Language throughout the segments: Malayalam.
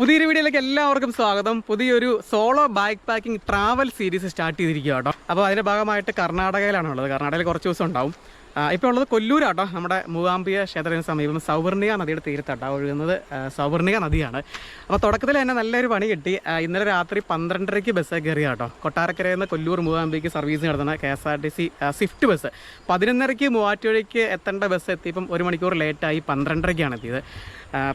പുതിയൊരു വീഡിയോയിലേക്ക് എല്ലാവർക്കും സ്വാഗതം. പുതിയൊരു solo bike packing travel series start ചെയ്തിരിക്കുക കേട്ടോ. അപ്പോൾ അതിന്റെ ഭാഗമായിട്ട് കർണാടകയിലാണ് ഉള്ളത് കർണാടകയിൽ കുറച്ച് ദിവസം ഉണ്ടാവും. ഇപ്പോൾ ഉള്ളത് കൊല്ലൂരാട്ടോ. നമ്മുടെ മൂകാംബിക ക്ഷേത്രത്തിന് സമീപം സൗവർണിക നദിയുടെ തീരത്താട്ടോ ഒഴുകുന്നത്. സൗവർണിക നദിയാണ്. അപ്പോൾ തുടക്കത്തിൽ തന്നെ നല്ലൊരു പണി കിട്ടി. ഇന്നലെ രാത്രി പന്ത്രണ്ടരയ്ക്ക് ബസ് കയറിയ കേട്ടോ കൊട്ടാരക്കരയിൽ നിന്ന് കൊല്ലൂർ മൂകാംബിക്ക് സർവീസ് നടത്തുന്ന K S R T C swift bus. പതിനൊന്നരയ്ക്ക് മൂവാറ്റുപുഴയ്ക്ക് എത്തേണ്ട ബസ് എത്തിയപ്പം ഒരു മണിക്കൂർ ലേറ്റായി പന്ത്രണ്ടരയ്ക്കാണ് എത്തിയത്.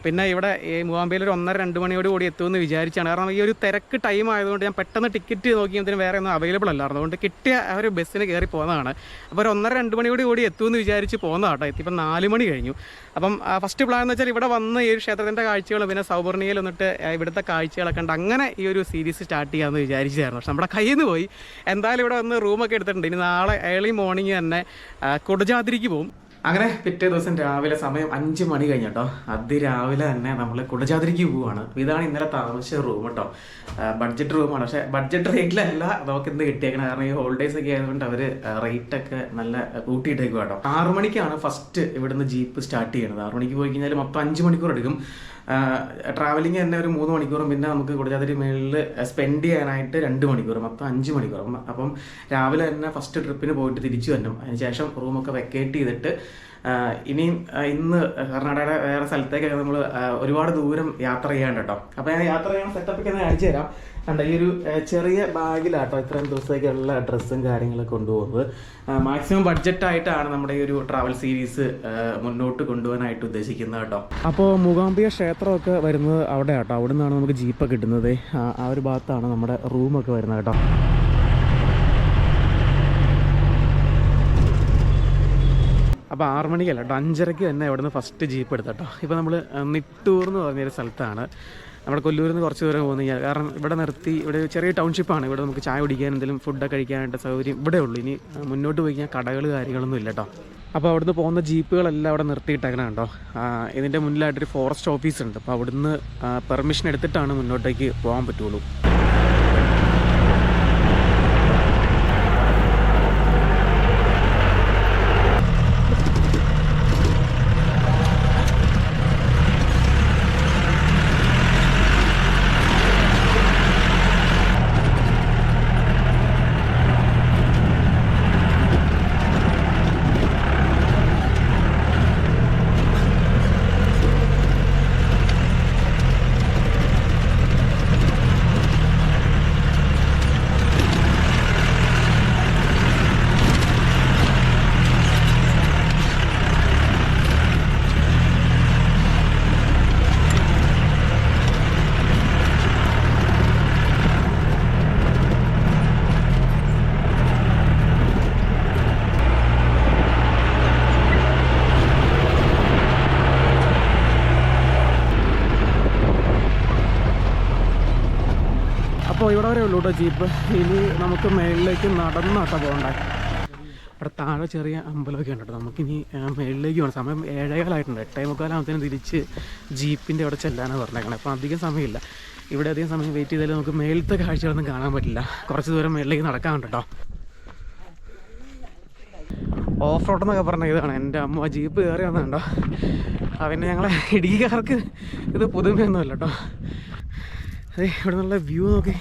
പിന്നെ ഇവിടെ ഈ മൂവാമ്പയിൽ ഒരു ഒന്നര രണ്ട് മണിയോട് കൂടി എത്തുമെന്ന് വിചാരിച്ചാണ്. കാരണം ഈ ഒരു തിരക്ക് ടൈം ആയതുകൊണ്ട് ഞാൻ പെട്ടെന്ന് ടിക്കറ്റ് നോക്കിയതിന് വേറെ ഒന്നും അവൈലബിൾ അല്ലായിരുന്നു. അതുകൊണ്ട് കിട്ടിയ ഒരു ബസ്സിന് കയറി പോകുന്നതാണ് അപ്പോൾ ഒരു ഒന്നര രണ്ട് മണിയോട് കൂടി എത്തുമെന്ന് വിചാരിച്ച് പോകുന്നതാട്ടോ ഇപ്പം നാല് മണി കഴിഞ്ഞു. അപ്പം ഫസ്റ്റ് പ്ലാൻ എന്ന് വെച്ചാൽ ഇവിടെ വന്ന് ഈ ഒരു ക്ഷേത്രത്തിന്റെ കാഴ്ചകൾ പിന്നെ സൗവർണിയിൽ വന്നിട്ട് ഇവിടുത്തെ കാഴ്ചകളൊക്കെ ഉണ്ട് അങ്ങനെ ഈ ഒരു സീരീസ് സ്റ്റാർട്ട് ചെയ്യാമെന്ന് വിചാരിച്ചായിരുന്നു പക്ഷെ നമ്മുടെ കയ്യിൽ നിന്ന് പോയി. എന്തായാലും ഇവിടെ വന്ന് റൂമൊക്കെ എടുത്തിട്ടുണ്ട്. ഇനി നാളെ ഏർലി മോർണിംഗ് തന്നെ കൊടുജാതിരിക്ക് പോകും അങ്ങനെ പിറ്റേ ദിവസം രാവിലെ സമയം അഞ്ച് മണി കഴിഞ്ഞട്ടോ. അതിരാവിലെ തന്നെ നമ്മൾ കുടജാതിരിക്ക് പോവുകയാണ് ഇതാണ് ഇന്നലെ താമസിച്ച റൂം കേട്ടോ ബഡ്ജറ്റ് റൂമാണ് പക്ഷേ ബഡ്ജറ്റ് റേറ്റിലല്ല നമുക്ക് ഇന്ന് കിട്ടിയേക്കണം. കാരണം ഈ ഹോളിഡേയ്സ് ഒക്കെ ആയതുകൊണ്ട് അവർ റേറ്റ് ഒക്കെ നല്ല കൂട്ടിയിട്ടേക്കും കേട്ടോ ആറു മണിക്കാണ് ഫസ്റ്റ് ഇവിടുന്ന് ജീപ്പ് സ്റ്റാർട്ട് ചെയ്യുന്നത് ആറു മണിക്ക് പോയി കഴിഞ്ഞാൽ മൊത്തം അഞ്ച് മണിക്കൂർ എടുക്കും ട്രാവലിംഗ് തന്നെ ഒരു മൂന്ന് മണിക്കൂറും പിന്നെ നമുക്ക് കുടജാതിരി മേളിൽ സ്പെൻഡ് ചെയ്യാനായിട്ട് രണ്ട് മണിക്കൂർ മൊത്തം അഞ്ച് മണിക്കൂർ അപ്പം- രാവിലെ തന്നെ ഫസ്റ്റ് ട്രിപ്പിന് പോയിട്ട് തിരിച്ചു വരണം. അതിനുശേഷം റൂമൊക്കെ വെക്കേറ്റ് ചെയ്തിട്ട് ഇനിയും ഇന്ന് കർണാടകയുടെ വേറെ സ്ഥലത്തേക്കൊക്കെ നമ്മൾ ഒരുപാട് ദൂരം യാത്ര ചെയ്യാണ്ട് കേട്ടോ. അപ്പോൾ ഞാൻ യാത്ര ചെയ്യാൻ സെറ്റപ്പൊക്കെ ഒന്ന് കാണിച്ചു തരാം. കണ്ട ഈ ഒരു ചെറിയ ബാഗിലാട്ടോ ഇത്രയും ദിവസത്തേക്കുള്ള ഡ്രസ്സും കാര്യങ്ങളൊക്കെ കൊണ്ടുപോകുന്നത്. മാക്സിമം ബഡ്ജറ്റായിട്ടാണ് നമ്മുടെ ഈ ഒരു ട്രാവൽ സീരീസ് മുന്നോട്ട് കൊണ്ടുപോകാനായിട്ട് ഉദ്ദേശിക്കുന്നത് കേട്ടോ. അപ്പോൾ മൂകാംബിക ക്ഷേത്രമൊക്കെ വരുന്നത് അവിടെ കേട്ടോ അവിടെ നിന്നാണ് നമുക്ക് ജീപ്പൊക്കെ കിട്ടുന്നത്. ആ ആ ഒരു ഭാഗത്താണ് നമ്മുടെ റൂമൊക്കെ വരുന്നത് കേട്ടോ. അപ്പോൾ ആറ് മണിക്കല്ല കേട്ടോ അഞ്ചരയ്ക്ക് തന്നെ ഇവിടുന്ന് ഫസ്റ്റ് ജീപ്പ് എടുത്തട്ടോ. ഇപ്പോൾ നമ്മൾ നിട്ടൂർ എന്ന് പറഞ്ഞൊരു സ്ഥലത്താണ്. നമ്മുടെ കൊല്ലൂരിൽ നിന്ന് കുറച്ച് ദൂരം പോകുന്ന കഴിഞ്ഞാൽ കാരണം ഇവിടെ നിർത്തി ഇവിടെ ചെറിയ ടൗൺഷിപ്പാണ് ഇവിടെ നമുക്ക് ചായ കുടിക്കാൻ എന്തെങ്കിലും ഫുഡൊക്കെ കഴിക്കാനായിട്ട് സൗകര്യം ഇവിടെ ഉള്ളൂ. ഇനി മുന്നോട്ട് പോയി കഴിഞ്ഞാൽ കടകൾ കാര്യങ്ങളൊന്നും ഇല്ല കേട്ടോ. അപ്പോൾ അവിടുന്ന് പോകുന്ന ജീപ്പുകളെല്ലാം അവിടെ നിർത്തിയിട്ടേക്കണം കേട്ടോ. ഇതിന്റെ മുന്നിലായിട്ടൊരു ഫോറസ്റ്റ് ഓഫീസ് ഉണ്ട്. അപ്പോൾ അവിടുന്ന് പെർമിഷൻ എടുത്തിട്ടാണ് മുന്നോട്ടേക്ക് പോകാൻ പറ്റുള്ളൂ. കേട്ടോ ജീപ്പ് ഇനി നമുക്ക് മേളിലേക്ക് നടന്നാട്ടോ പോകണ്ടേ. അവിടെ താഴെ ചെറിയ അമ്പലമൊക്കെ ഉണ്ട്? കേട്ടോ നമുക്കിനി മേളിലേക്ക് പോകണം. സമയം ഏഴേകാലായിട്ടുണ്ട്. എട്ടേ മുക്കാലാകുമ്പത്തേനും തിരിച്ച് ജീപ്പിന്റെ അവിടെ ചെല്ലാനാണ് പറഞ്ഞേക്കണേ. അപ്പോൾ അധികം സമയമില്ല. ഇവിടെ അധികം സമയം വെയിറ്റ് ചെയ്താൽ നമുക്ക് മേളത്തെ കാഴ്ചകളൊന്നും കാണാൻ പറ്റില്ല. കുറച്ച് ദൂരം മേളിലേക്ക് നടക്കാനുണ്ട് കേട്ടോ. ഓഫ് റോഡ് എന്നൊക്കെ പറഞ്ഞ ഇതാണ്. എന്റെ അമ്മ ജീപ്പ് കയറി വന്നുണ്ടോ പിന്നെ ഞങ്ങളെ ഇടുക്കിക്കാർക്ക് ഇത് പുതുമയൊന്നുമല്ല കേട്ടോ. അതെ ഇവിടെ നല്ല വ്യൂ നോക്കി.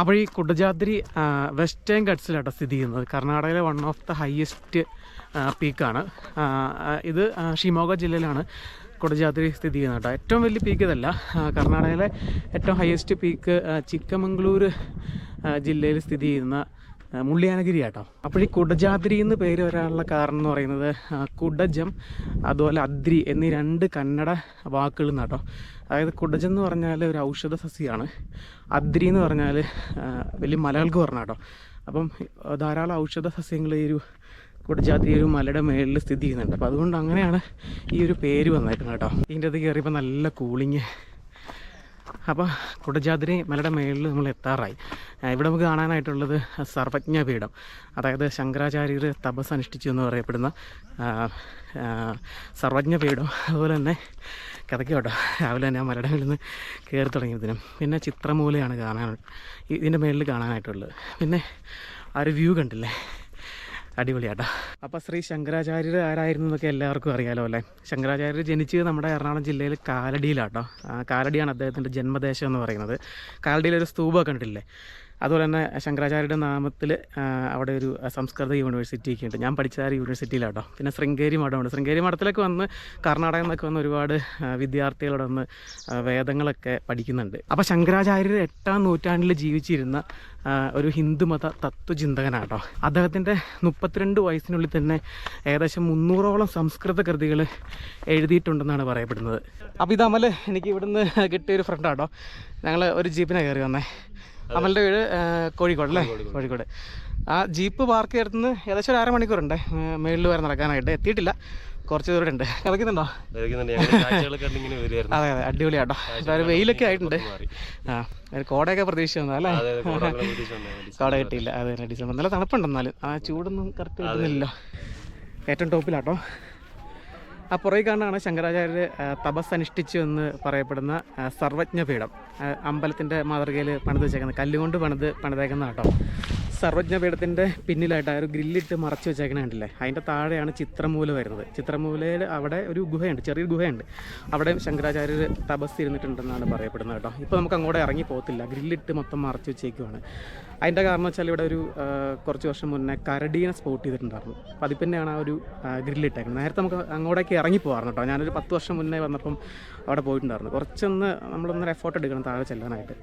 അപ്പോൾ ഈ കുടജാദ്രി വെസ്റ്റേൺ ഗഡ്സിലാട്ടോ സ്ഥിതി ചെയ്യുന്നത്. കർണാടകയിലെ വൺ ഓഫ് ദ ഹയസ്റ്റ് പീക്കാണ് ഇത് ഷിമോഗ ജില്ലയിലാണ് കുടജാദ്രി സ്ഥിതി ചെയ്യുന്നത് കേട്ടോ. ഏറ്റവും വലിയ പീക്ക് ഇതല്ല. കർണാടകയിലെ ഏറ്റവും ഹയസ്റ്റ് പീക്ക് ചിക്കമംഗ്ലൂർ ജില്ലയിൽ സ്ഥിതി ചെയ്യുന്ന മുള്ളിയാനഗിരി ആട്ടോ. അപ്പോൾ ഈ കുടജാദ്രി എന്ന് പേര് വരാനുള്ള കാരണം എന്ന് പറയുന്നത് കുടജം അതുപോലെ അദ്രി എന്നീ രണ്ട് കന്നഡ വാക്കുകൾ നിന്നാട്ടോ. അതായത് കുടജം എന്ന് പറഞ്ഞാൽ ഒരു ഔഷധ സസ്യമാണ് അദ്രി എന്ന് പറഞ്ഞാൽ വലിയ മലകൾക്ക് പറഞ്ഞ കേട്ടോ. അപ്പം ധാരാളം ഔഷധ സസ്യങ്ങൾ ഈ ഒരു കുടജാതി ഒരു മലയുടെ മേളിൽ സ്ഥിതി ചെയ്യുന്നുണ്ട്. അപ്പോൾ അതുകൊണ്ട് അങ്ങനെയാണ് ഈ ഒരു പേര് വന്നേക്കുന്നത് കേട്ടോ. ഇതിന്റെ അത് കയറിയപ്പോൾ നല്ല കൂളിങ്. അപ്പോൾ കുടജാതിരി മലയുടെ മേളിൽ നമ്മൾ എത്താറായി. ഇവിടെ നമുക്ക് കാണാനായിട്ടുള്ളത് സർവജ്ഞ പീഠം. അതായത് ശങ്കരാചാര്യർ തപസ് അനുഷ്ഠിച്ചു എന്ന് പറയപ്പെടുന്ന ആ, ആ, സർവജ്ഞ പീഠം. അതുപോലെ തന്നെ കഥയ്ക്ക് കേട്ടോ രാവിലെ തന്നെ ആ മേളിൽ നിന്ന് കയറി തുടങ്ങിയതിനും. പിന്നെ ചിത്രമൂലയാണ് കാണാൻ ഇതിന്റെ മേളിൽ കാണാനായിട്ടുള്ളത്. പിന്നെ ആ ഒരു വ്യൂ കണ്ടില്ലേ? അടിപൊളിയാട്ടോ. അപ്പോൾ ശ്രീ ശങ്കരാചാര്യർ ആരായിരുന്നു എന്നൊക്കെ എല്ലാവർക്കും അറിയാലോ അല്ലേ? ശങ്കരാചാര്യർ ജനിച്ചത് നമ്മുടെ എറണാകുളം ജില്ലയിൽ കാലടിയിലാട്ടോ. കാലടിയാണ് അദ്ദേഹത്തിന്റെ ജന്മദേശം എന്ന് പറയുന്നത്. കാലടിയിലൊരു സ്തൂപമൊക്കെ കണ്ടിട്ടില്ലേ? അതുപോലെ തന്നെ ശങ്കരാചാര്യയുടെ നാമത്തിൽ അവിടെ ഒരു സംസ്കൃത യൂണിവേഴ്സിറ്റി ഒക്കെ ഉണ്ട്. ഞാൻ പഠിച്ച ആ യൂണിവേഴ്സിറ്റിയിലാട്ടോ. പിന്നെ ശൃംഗേരി മഠമുണ്ട് ശൃംഗേരി മഠത്തിലൊക്കെ വന്ന് കർണാടകയിൽ നിന്നൊക്കെ വന്ന് ഒരുപാട് വിദ്യാർത്ഥികളോട് വന്ന് വേദങ്ങളൊക്കെ പഠിക്കുന്നുണ്ട്. അപ്പോൾ ശങ്കരാചാര്യർ എട്ടാം നൂറ്റാണ്ടിൽ ജീവിച്ചിരുന്ന ഒരു ഹിന്ദുമത തത്വചിന്തകനാട്ടോ. അദ്ദേഹത്തിന്റെ മുപ്പത്തിരണ്ട് വയസ്സിനുള്ളിൽ തന്നെ ഏകദേശം മുന്നൂറോളം സംസ്കൃത കൃതികൾ എഴുതിയിട്ടുണ്ടെന്നാണ് പറയപ്പെടുന്നത്. അപ്പോൾ ഇത് അമൽ എനിക്ക് ഇവിടുന്ന് കിട്ടിയ ഒരു ഫ്രണ്ടാട്ടോ ഞങ്ങൾ ഒരു ജീപ്പിനെ കയറി വന്നേ. അമലിന്റെ വീട് കോഴിക്കോട് അല്ലേ? കോഴിക്കോട്. ആ ജീപ്പ് പാർക്ക് ചെയ്തിരുന്ന് ഏകദേശം ഒരു അരമണിക്കൂറുണ്ട്. മേളിൽ വരെ നടക്കാനായിട്ട്. എത്തിയിട്ടില്ല. കുറച്ച് ദൂരം ഉണ്ട്. കിടക്കുന്നുണ്ടോ? അതെ അതെ. അടിപൊളിയാട്ടോ. വെയിലൊക്കെ ആയിട്ടുണ്ട്. ആ ഒരു കോടയൊക്കെ പ്രതീക്ഷ വന്നു അല്ലേ. കോട കിട്ടിയില്ല. അതെ ഡിസംബർ. നല്ല തണുപ്പുണ്ട് എന്നാലും. ആ ചൂടൊന്നും കറക്റ്റ് കിട്ടുന്നില്ലല്ലോ ഏറ്റവും ടോപ്പിലാട്ടോ. ആ പുറകെ കാണാണ് ശങ്കരാചാര്യർ തപസ് അനുഷ്ഠിച്ചു എന്ന് പറയപ്പെടുന്ന സർവജ്ഞപീഠം. അമ്പലത്തിന്റെ മാതൃകയിൽ പണിത് വെച്ചേക്കുന്നത് കല്ലുകൊണ്ട് പണിത് പണിതേക്കുന്ന കേട്ടോ സർവജ്ഞപീഠത്തിന്റെ പിന്നിലായിട്ട് ആ ഒരു ഗ്രില്ലിട്ട് മറച്ചു വെച്ചേക്കണ കണ്ടില്ലേ? അതിന്റെ താഴെയാണ് ചിത്രമൂല വരുന്നത്. ചിത്രമൂലയിൽ അവിടെ ഒരു ഗുഹയുണ്ട് ചെറിയൊരു ഗുഹയുണ്ട്. അവിടെ ശങ്കരാചാര്യർ തപസ് ഇരുന്നിട്ടുണ്ടെന്നാണ് പറയപ്പെടുന്നത് കേട്ടോ. ഇപ്പോൾ നമുക്ക് അങ്ങോട്ട് ഇറങ്ങി പോകത്തില്ല. ഗ്രില്ലിട്ട് മൊത്തം മറച്ചു വെച്ചേക്കുവാണ്. അതിന്റെ കാരണം വെച്ചാൽ ഇവിടെ ഒരു കുറച്ച് വർഷം മുന്നേ കരടീനെ സ്പോട്ട് ചെയ്തിട്ടുണ്ടായിരുന്നു. അപ്പോൾ അതിൽ ആ ഒരു ഗ്രില്ലിട്ടേക്കുന്നത് നേരത്തെ നമുക്ക് അങ്ങോട്ടേക്ക് ഇറങ്ങി പോകാറുണ്ട് കേട്ടോ. ഞാനൊരു പത്ത് വർഷം മുന്നേ വന്നപ്പം അവിടെ പോയിട്ടുണ്ടായിരുന്നു. കുറച്ചൊന്ന് നമ്മളൊന്നൊരു എഫോർട്ട് എടുക്കണം താഴെ ചെല്ലാനായിട്ട്.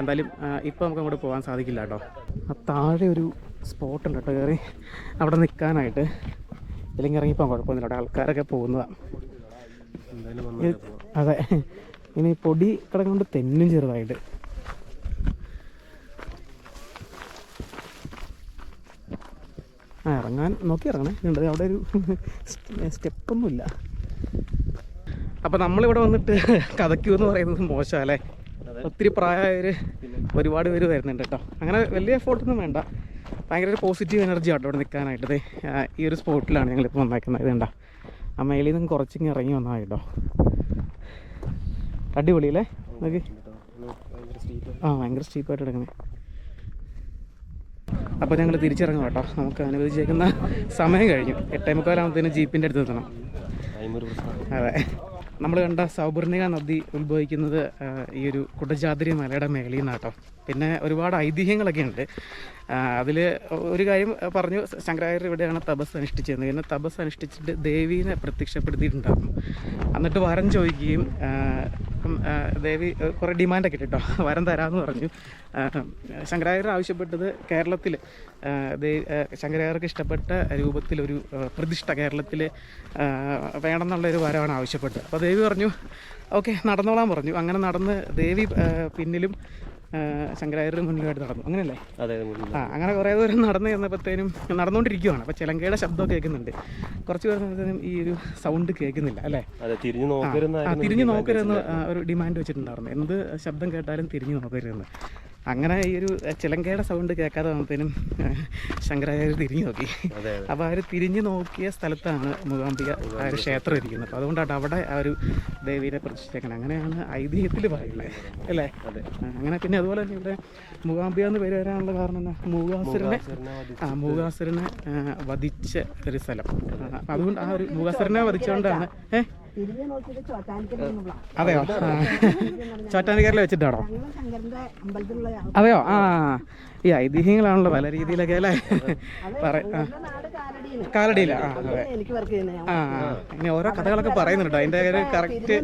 എന്തായാലും ഇപ്പോൾ നമുക്ക് അങ്ങോട്ട് പോകാൻ സാധിക്കില്ല കേട്ടോ. ആ താഴെ ഒരു സ്പോട്ട് ഉണ്ട് കേട്ടോ കയറി അവിടെ നിൽക്കാനായിട്ട്. ഇല്ലെങ്കിൽ ഇറങ്ങിപ്പോൾ കുഴപ്പമൊന്നുമില്ല. അവിടെ ആൾക്കാരൊക്കെ പോകുന്നതാണ് അതെ. ഇനി പൊടി കിടക്കൊണ്ട് തെന്നും ചെറുതായിട്ട്. ആ ഇറങ്ങാൻ നോക്കി ഇറങ്ങണേ. ഉണ്ട്. അവിടെ ഒരു സ്റ്റെപ്പൊന്നുമില്ല. അപ്പോൾ നമ്മളിവിടെ വന്നിട്ട് കഥയ്ക്കൂ എന്ന് പറയുന്നത് മോശമല്ലേ? അല്ലേ ഒത്തിരി പ്രായമായവർ ഒരുപാട് പേര് വരുന്നുണ്ട് കേട്ടോ. അങ്ങനെ വലിയ എഫോർട്ടൊന്നും വേണ്ട. ഭയങ്കര ഒരു പോസിറ്റീവ് എനർജി ആട്ടോ ഇവിടെ നിൽക്കാനായിട്ട്. ഈ ഒരു സ്പോട്ടിലാണ് ഞങ്ങളിപ്പോൾ വന്നേക്കുന്നത്. ഇത് കണ്ടോ ആ മേളിൽ നിന്ന് കുറച്ചിങ്ങ് ഇറങ്ങി വന്നാൽ കേട്ടോ അടിപൊളിയല്ലേ ആണ്. ആ ഭയങ്കര സ്റ്റീപ്പായിട്ട് എടുക്കുന്നത് അപ്പോൾ ഞങ്ങൾ തിരിച്ചിറങ്ങും കേട്ടോ. നമുക്ക് അനുവദിച്ചേക്കുന്ന സമയം കഴിഞ്ഞു. എട്ടേ മുക്കാലാകുമ്പോഴത്തേനും ജീപ്പിന്റെ അടുത്ത് എത്തണം. അതെ. നമ്മൾ കണ്ട സൗപർണിക നദി ഉത്ഭവിക്കുന്നത് ഈ ഒരു കുടജാദ്രി മലയുടെ മേളിൽ നിന്നാട്ടോ. പിന്നെ ഒരുപാട് ഐതിഹ്യങ്ങളൊക്കെ ഉണ്ട്. അതിൽ ഒരു കാര്യം പറഞ്ഞു ശങ്കരാചാര്യർ ഇവിടെയാണ് തപസ് അനുഷ്ഠിച്ചിരുന്നത്. പിന്നെ തപസ് അനുഷ്ഠിച്ചിട്ട് ദേവീനെ പ്രത്യക്ഷപ്പെടുത്തിയിട്ടുണ്ടായിരുന്നു. എന്നിട്ട് വരം ചോദിക്കുകയും ദേവി കുറേ ഡിമാൻഡൊക്കെ ഇട്ടോ വരം തരാമെന്ന് പറഞ്ഞു. ശങ്കരാചാര്യർ ആവശ്യപ്പെട്ടത് കേരളത്തിൽ ശങ്കരാചാര്യർക്ക് ഇഷ്ടപ്പെട്ട രൂപത്തിലൊരു പ്രതിഷ്ഠ കേരളത്തിൽ വേണമെന്നുള്ളൊരു വരമാണ് ആവശ്യപ്പെട്ടത്. അപ്പോൾ ദേവി പറഞ്ഞു ഓക്കെ നടന്നോളാൻ പറഞ്ഞു. അങ്ങനെ നടന്ന് ദേവി പിന്നിലും ആ, ശങ്കരാചാര്യർ മുന്നിലായിട്ട് നടന്നു. അങ്ങനെയല്ലേ. ആ അങ്ങനെ കുറേ ദൂരം നടന്ന് ചെന്നപ്പോഴത്തേനും നടന്നുകൊണ്ടിരിക്കുവാണ്. അപ്പോൾ ചിലങ്കയുടെ ശബ്ദം കേൾക്കുന്നുണ്ട്. കുറച്ച് പേർക്കും ഈ ഒരു സൗണ്ട് കേൾക്കുന്നില്ല അല്ലേ? തിരിഞ്ഞു നോക്കരുതെന്ന് ഒരു ഡിമാൻഡ് വെച്ചിട്ടുണ്ടായിരുന്നു. എന്ത് ശബ്ദം കേട്ടാലും തിരിഞ്ഞു നോക്കരുതെന്ന്. അങ്ങനെ ഈ ഒരു ചിലങ്കയുടെ സൗണ്ട് കേൾക്കാതെ വന്നതിനും ശങ്കരാചാര്യ തിരിഞ്ഞു നോക്കി. അപ്പോൾ അവർ തിരിഞ്ഞു നോക്കിയ സ്ഥലത്താണ് മൂകാംബിക ആ ഒരു ക്ഷേത്രം ഇരിക്കുന്നത്. അപ്പോൾ അതുകൊണ്ടാണ് അവിടെ ആ ഒരു ദേവീനെ പ്രതിഷ്ഠിച്ചേക്കണം. അങ്ങനെയാണ് ഐതിഹ്യത്തിൽ പറയുന്നത് അല്ലേ? അങ്ങനെ പിന്നെ അതുപോലെ തന്നെ ഇവിടെ മൂകാംബിക എന്ന് പേര് വരാനുള്ള കാരണം എന്താ? മൂകാസുരനെ ആ മൂകാസുരനെ വധിച്ച ഒരു സ്ഥലം. അതുകൊണ്ട് ആ ഒരു മൂകാസുരനെ വധിച്ചുകൊണ്ടാണ് ഏ? തിരിഞ്ഞു നോക്കിയിട്ട് ചോറ്റാനിക്കലുള്ള അതെയോ? ചോറ്റാനിക്കാരിൽ വെച്ചിട്ടാണോ? അതെയോ? ആ. ഈ ഐതിഹ്യങ്ങളാണല്ലോ പല രീതിയിലൊക്കെ അല്ലേ? കാലടിയില്ല ആ. അതെ. എനിക്ക് വർക്ക് ചെയ്യുന്നത് ആ ഇനി ഇങ്ങനെ ഓരോ കഥകളൊക്കെ പറയുന്നുണ്ട്. അതിന്റെ ഒരു കറക്റ്റ്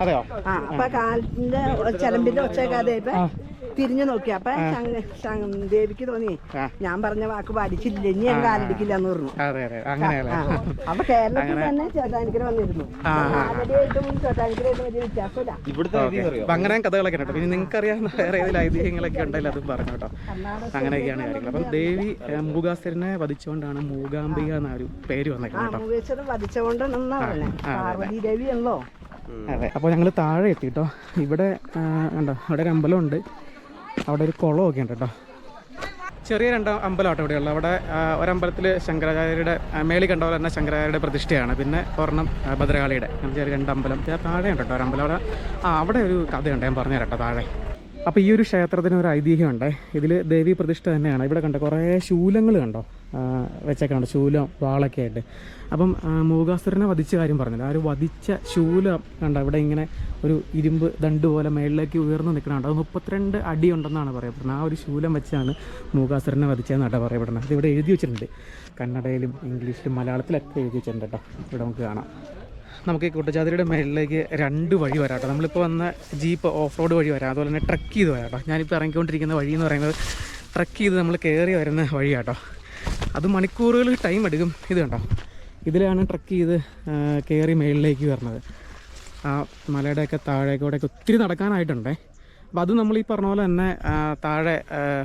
അതെയോ? ആ അപ്പൊ കാലിന്റെ ചെലമ്പിന്റെ ഒച്ചയൊക്കെ ഇപ്പൊ തിരിഞ്ഞു നോക്കി. അപ്പൊ ദേവിക്ക് തോന്നി. ഞാൻ പറഞ്ഞ വാക്ക് പാലിച്ചില്ല ഇനി ഞാൻ കാലടിക്കില്ല എന്ന് പറഞ്ഞു. അപ്പൊ കേരളത്തിൽ തന്നെ ചേട്ടാനിക്കര വന്നിരുന്നു. അങ്ങനെ കഥകളൊക്കെ പിന്നെ നിങ്ങൾക്ക് അറിയാവുന്ന വേറെ ഏതെങ്കിലും ഐതിഹ്യങ്ങളൊക്കെ ഉണ്ടെങ്കിൽ അതും പറഞ്ഞു കേട്ടോ. അങ്ങനെയൊക്കെയാണ് കാര്യങ്ങൾ. അപ്പം ദേവി ഏ, മൂകാസുരനെ വധിച്ചുകൊണ്ടാണ് മൂകാംബിക എന്ന ഒരു പേര് വന്നേക്കുന്നത് കേട്ടോ. ദേവി അതെ. അപ്പോൾ ഞങ്ങൾ താഴെ എത്തി കേട്ടോ. ഇവിടെ കണ്ടോ അവിടെ ഒരു അമ്പലമുണ്ട് അവിടെ ഒരു കുളമൊക്കെ ഉണ്ട് കേട്ടോ. ചെറിയ രണ്ട് അമ്പലമാട്ടോ ഇവിടെയുള്ളത്. അവിടെ ഒരമ്പലത്തിൽ ശങ്കരാചാര്യരുടെ മേളി കണ്ട പോലെ തന്നെ ശങ്കരാചാര്യരുടെ പ്രതിഷ്ഠയാണ്. പിന്നെ ഒരെണ്ണം ഭദ്രകാളിയുടെ. ചെറിയ രണ്ട് അമ്പലം. പിന്നെ താഴെ ഉണ്ട് കേട്ടോ ഒരമ്പലം അവിടെ ആ അവിടെ ഒരു കഥയുണ്ട്. ഞാൻ പറഞ്ഞു കേട്ടോ താഴെ. അപ്പോൾ ഈ ഒരു ക്ഷേത്രത്തിന് ഒരു ഐതിഹ്യമുണ്ട്. ഇതിൽ ദേവി പ്രതിഷ്ഠ തന്നെയാണ്. ഇവിടെ കണ്ടോ കുറേ ശൂലങ്ങൾ കണ്ടോ? വെച്ചൊക്കെ ഉണ്ട് ശൂലം വാളൊക്കെ ആയിട്ട്. അപ്പം മൂകാസുരനെ വധിച്ച കാര്യം പറഞ്ഞില്ല. ആ ഒരു വധിച്ച ശൂലം കണ്ടോ? ഇവിടെ ഇങ്ങനെ ഒരു ഇരുമ്പ് ദണ്ട് പോലെ മേളിലേക്ക് ഉയർന്നു നിൽക്കണുണ്ട് അത് മുപ്പത്തിരണ്ട് അടി ഉണ്ടെന്നാണ് പറയപ്പെടുന്നത്. ആ ഒരു ശൂലം വെച്ചാണ് മൂകാസുരനെ വധിച്ചതെന്നാണ് പറയപ്പെടുന്നത്. അത് ഇവിടെ എഴുതി വെച്ചിട്ടുണ്ട്. കന്നഡയിലും ഇംഗ്ലീഷിലും മലയാളത്തിലൊക്കെ എഴുതി വെച്ചിട്ടുണ്ട് കേട്ടോ. ഇവിടെ നമുക്ക് കാണാം. നമുക്ക് ഈ കുട്ടജാതിരിയുടെ മേളിലേക്ക് രണ്ട് വഴി വരാം കേട്ടോ. നമ്മളിപ്പോൾ വന്ന ജീപ്പ് ഓഫ് റോഡ് വഴി വരാം. അതുപോലെ തന്നെ ട്രക്ക് ചെയ്ത് വരാം കേട്ടോ. ഞാനിപ്പോൾ ഇറങ്ങിക്കൊണ്ടിരിക്കുന്ന വഴി എന്ന് പറയുന്നത് ട്രക്ക് ചെയ്ത് നമ്മൾ കയറി വരുന്ന വഴി കേട്ടോ. അത് മണിക്കൂറുകൾ ടൈം എടുക്കും. ഇത് കണ്ടോ? ഇതിലാണ് ട്രക്ക് ചെയ്ത് കയറി മേളിലേക്ക് വരുന്നത് ആ മലയുടെയൊക്കെ താഴേക്കൂടെയൊക്കെ ഒത്തിരി നടക്കാനായിട്ടുണ്ടേ. അപ്പോൾ അത് നമ്മൾ ഈ പറഞ്ഞ പോലെ തന്നെ താഴെ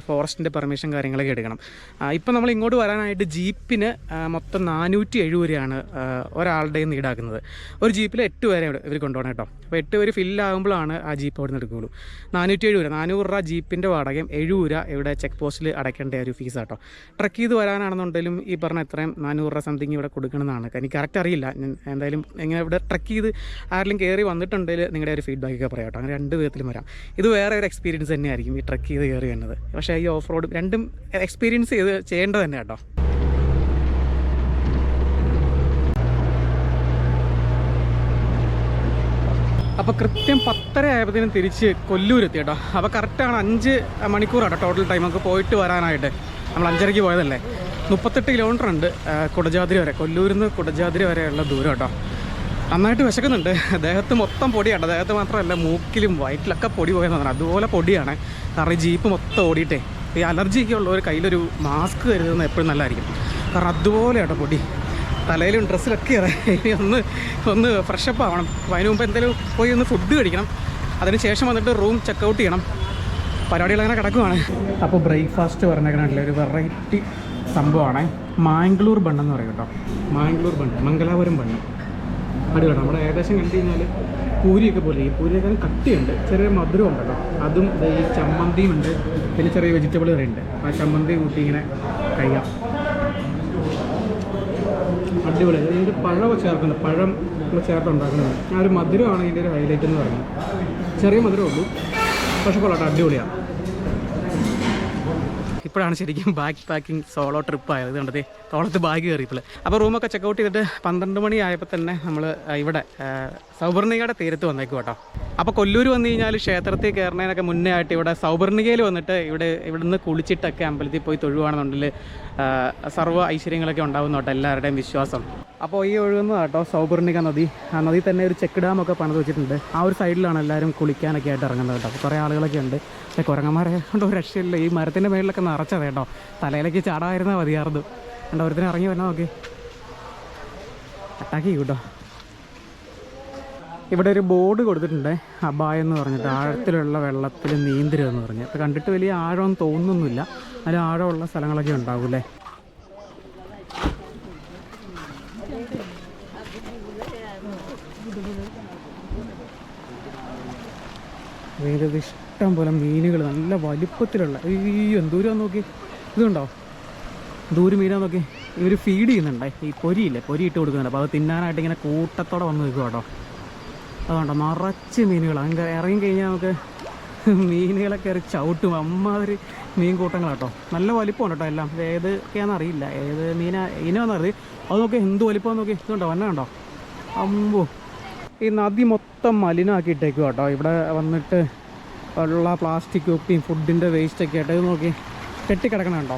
ഫോറസ്റ്റിന്റെ പെർമിഷൻ കാര്യങ്ങളൊക്കെ എടുക്കണം. ഇപ്പം നമ്മൾ ഇങ്ങോട്ട് വരാനായിട്ട് ജീപ്പിന് മൊത്തം നാനൂറ്റി എഴുപത് രൂപയാണ് ഒരാളുടെയും ഈടാക്കുന്നത്. ഒരു ജീപ്പിൽ എട്ട് പേരെ ഇവർ കൊണ്ടുപോകണം കേട്ടോ. അപ്പോൾ എട്ട് പേര് ഫില്ലാകുമ്പോഴാണ് ആ ജീപ്പ് അവിടെ നിന്ന് എടുക്കുകയുള്ളൂ. നാനൂറ്റി എഴുപത് രൂപ നാനൂറ് രൂപ ജീപ്പിന്റെ വാടകയും എഴുപത് രൂപ ഇവിടെ ചെക്ക് പോസ്റ്റിൽ അടയ്ക്കേണ്ട ഒരു ഫീസ് കേട്ടോ. ട്രക്ക് ചെയ്ത് വരാനാണെന്നുണ്ടെങ്കിലും ഈ പറഞ്ഞ എത്രയും നാനൂറ് രൂപ സംതിങ് ഇവിടെ കൊടുക്കണമെന്നാണ്. എനിക്ക് കറക്റ്റ് അറിയില്ല. ഞാൻ എന്തായാലും എങ്ങനെ ഇവിടെ ട്രക്ക് ചെയ്ത് ആരെങ്കിലും കയറി വന്നിട്ടുണ്ടെങ്കിൽ നിങ്ങളുടെ ഒരു ഫീഡ്ബാക്ക് ഒക്കെ പറയാം കേട്ടോ. അങ്ങനെ രണ്ട് വിധത്തിലും വരാം. ഇത് വേറെ ഒരു എക്സ്പീരിയൻസ് തന്നെയായിരിക്കും ഈ ട്രക്ക് ചെയ്ത് കയറി വരുന്നത്. പക്ഷേ ഈ ഓഫ് റോഡ് രണ്ടും എക്സ്പീരിയൻസ് ചെയ്ത് ചെയ്യേണ്ടത് തന്നെ കേട്ടോ. അപ്പോൾ കൃത്യം പത്തര ആയപ്പോഴത്തേനും തിരിച്ച് കൊല്ലൂരെത്തി കേട്ടോ. അപ്പോൾ കറക്റ്റാണ് അഞ്ച് മണിക്കൂറാണ് ടോട്ടൽ ടൈം നമുക്ക് പോയിട്ട് വരാനായിട്ട്. നമ്മൾ അഞ്ചരയ്ക്ക് പോയതല്ലേ? മുപ്പത്തെട്ട് കിലോമീറ്റർ ഉണ്ട് കുടജാതിരി വരെ. കൊല്ലൂരിൽ നിന്ന് കുടജാതിരി വരെയുള്ള ദൂരം കേട്ടോ. നന്നായിട്ട് വിശക്കുന്നുണ്ട്. ദേഹത്ത് മൊത്തം പൊടിയാണ്. ദേഹത്ത് മാത്രമല്ല മൂക്കിലും വയറ്റിലൊക്കെ പൊടി പോയെന്ന് പറഞ്ഞു അതുപോലെ പൊടിയാണ്. കാരണം ജീപ്പ് മൊത്തം ഓടിയിട്ടേ ഈ അലർജിയൊക്കെ ഉള്ളവർ കയ്യിലൊരു മാസ്ക് കരുതുന്നത് എപ്പോഴും നല്ലതായിരിക്കും. കാരണം അതുപോലെ പൊടി. തലയിലും ഡ്രസ്സിലൊക്കെ ഇനി ഒന്ന് ഒന്ന് ഫ്രഷപ്പ് ആവണം. അപ്പോൾ അതിന് മുമ്പ് എന്തെങ്കിലും പോയി ഒന്ന് ഫുഡ് കഴിക്കണം. അതിന് ശേഷം വന്നിട്ട് റൂം ചെക്കൗട്ട് ചെയ്യണം. പരിപാടികൾ അങ്ങനെ കിടക്കുവാണ്. അപ്പോൾ ബ്രേക്ക്ഫാസ്റ്റ് പറഞ്ഞേക്കണല്ലേ ഒരു വെറൈറ്റി സംഭവമാണ്. മാംഗ്ലൂർ ബണ്ണെന്ന് പറയും കേട്ടോ. Mangalore bun Mangalapuram bun. അടിപൊളി നമ്മുടെ ഏകദേശം കണ്ടു കഴിഞ്ഞാൽ പൂരിയൊക്കെ പോലെ. ഈ പൂരിയൊക്കെ കട്ടിയുണ്ട്. ചെറിയ മധുരം ഉണ്ട് കേട്ടോ അതും ഈ ചമ്മന്തിയും ഉണ്ട്. പിന്നെ ചെറിയ വെജിറ്റബിൾ കറി ഉണ്ട്. ആ ചമ്മന്തി കൂട്ടി ഇങ്ങനെ കഴിയാം. അടിപൊളി. ഇതിന്റെ പഴമൊക്കെ ചേർക്കുന്നത് പഴം ചേർത്ത് ഉണ്ടാക്കുന്നത് ആ ഒരു മധുരമാണ് ഇതിന്റെ ഒരു ഹൈലൈറ്റ് എന്ന് പറയുന്നത്. ചെറിയ മധുരമേ ഉള്ളൂ. പക്ഷെ കൊള്ളാട്ടോ അടിപൊളിയാണ്. ഇപ്പോഴാണ് ശരിക്കും ബാക്ക് പാക്കിംഗ് സോളോ ട്രിപ്പ് ആയത്. കണ്ടത് തോളത്ത് ബാഗ് കയറിയപ്പോൾ അപ്പോൾ റൂമൊക്കെ ചെക്കൗട്ട് ചെയ്തിട്ട് പന്ത്രണ്ട് മണി ആയപ്പോൾ തന്നെ നമ്മൾ ഇവിടെ സൗപർണികയുടെ തീരത്ത് വന്നേക്കും കേട്ടോ. അപ്പോൾ കൊല്ലൂർ വന്നു കഴിഞ്ഞാൽ ക്ഷേത്രത്തിൽ കയറുന്നതിനൊക്കെ മുന്നേ ആയിട്ട് ഇവിടെ സൗപർണികയിൽ വന്നിട്ട് ഇവിടെ ഇവിടുന്ന് കുളിച്ചിട്ടൊക്കെ അമ്പലത്തിൽ പോയി തൊഴുവാണെന്നുണ്ടെങ്കിൽ സർവ ഐശ്വര്യങ്ങളൊക്കെ ഉണ്ടാവുന്നോട്ടെ എല്ലാവരുടെയും വിശ്വാസം. അപ്പോൾ ഈ ഒഴുകുന്ന കേട്ടോ സൗപർണിക നദി. ആ നദി തന്നെ ഒരു ചെക്ക് ഡാമൊക്കെ പണിത് വെച്ചിട്ടുണ്ട്. ആ ഒരു സൈഡിലാണ് എല്ലാവരും കുളിക്കാനൊക്കെ ആയിട്ട് ഇറങ്ങുന്നത് കേട്ടോ. കുറേ ആളുകളൊക്കെ ഉണ്ട്. പക്ഷേ കുരങ്ങന്മാരെ കൊണ്ട് ഒരു രക്ഷയില്ല. ഈ മരത്തിന്റെ മേളിലൊക്കെ നിറച്ചത് കേട്ടോ. തലയിലേക്ക് ചാടായിരുന്നാൽ മതിയായിരുന്നു കണ്ടോ ഒരുത്തിന് ഇറങ്ങി വരണം നോക്കി. അറ്റാക്ക് ചെയ്യും കേട്ടോ. ഇവിടെ ഒരു ബോർഡ് കൊടുത്തിട്ടുണ്ട്. അബായ എന്ന് പറഞ്ഞിട്ട് ആഴത്തിലുള്ള വെള്ളത്തിൽ നീന്തരുതെന്ന് പറഞ്ഞു. അപ്പോൾ കണ്ടിട്ട് വലിയ ആഴം തോന്നുന്നില്ല. അതിൽ ആഴമുള്ള സ്ഥലങ്ങളൊക്കെ ഉണ്ടാവും അല്ലേ വേദത് ഇഷ്ടം പോലെ മീനുകൾ നല്ല വലിപ്പത്തിലുള്ള അയ്യോ ദൂരം നോക്കി? ഇതുണ്ടോ? ദൂരം മീനാ നോക്കി? ഇവർ ഫീഡ് ചെയ്യുന്നുണ്ടേ. ഈ പൊരിയില്ലേ? പൊരി ഇട്ട് കൊടുക്കുന്നുണ്ട്. അപ്പോൾ അത് തിന്നാനായിട്ട് ഇങ്ങനെ കൂട്ടത്തോടെ വന്ന് നിൽക്കുക കേട്ടോ. അതുകൊണ്ടോ നിറച്ച് മീനുകൾ. അങ്ങനെ ഇറങ്ങി കഴിഞ്ഞാൽ നമുക്ക് മീനുകളെ കയറി ചവിട്ടും. അമ്മാതിരി മീൻ കൂട്ടങ്ങളാട്ടോ നല്ല വലിപ്പമുണ്ട് കേട്ടോ എല്ലാം. ഏതൊക്കെയാണെന്ന് അറിയില്ല. ഏത് മീനാ ഇനമെന്ന് അറിയത് അത് നോക്കി എന്ത് വലിപ്പം നോക്കി. ഇതുണ്ടോ? വന്ന കണ്ടോ അമ്പോ. ഈ നദി മൊത്തം മലിനാക്കിയിട്ടേക്കും കേട്ടോ ഇവിടെ വന്നിട്ട് ഉള്ള പ്ലാസ്റ്റിക് കുപ്പിയും ഫുഡിന്റെ വേസ്റ്റൊക്കെ ആയിട്ട് നോക്കി കെട്ടിക്കിടക്കണം കേട്ടോ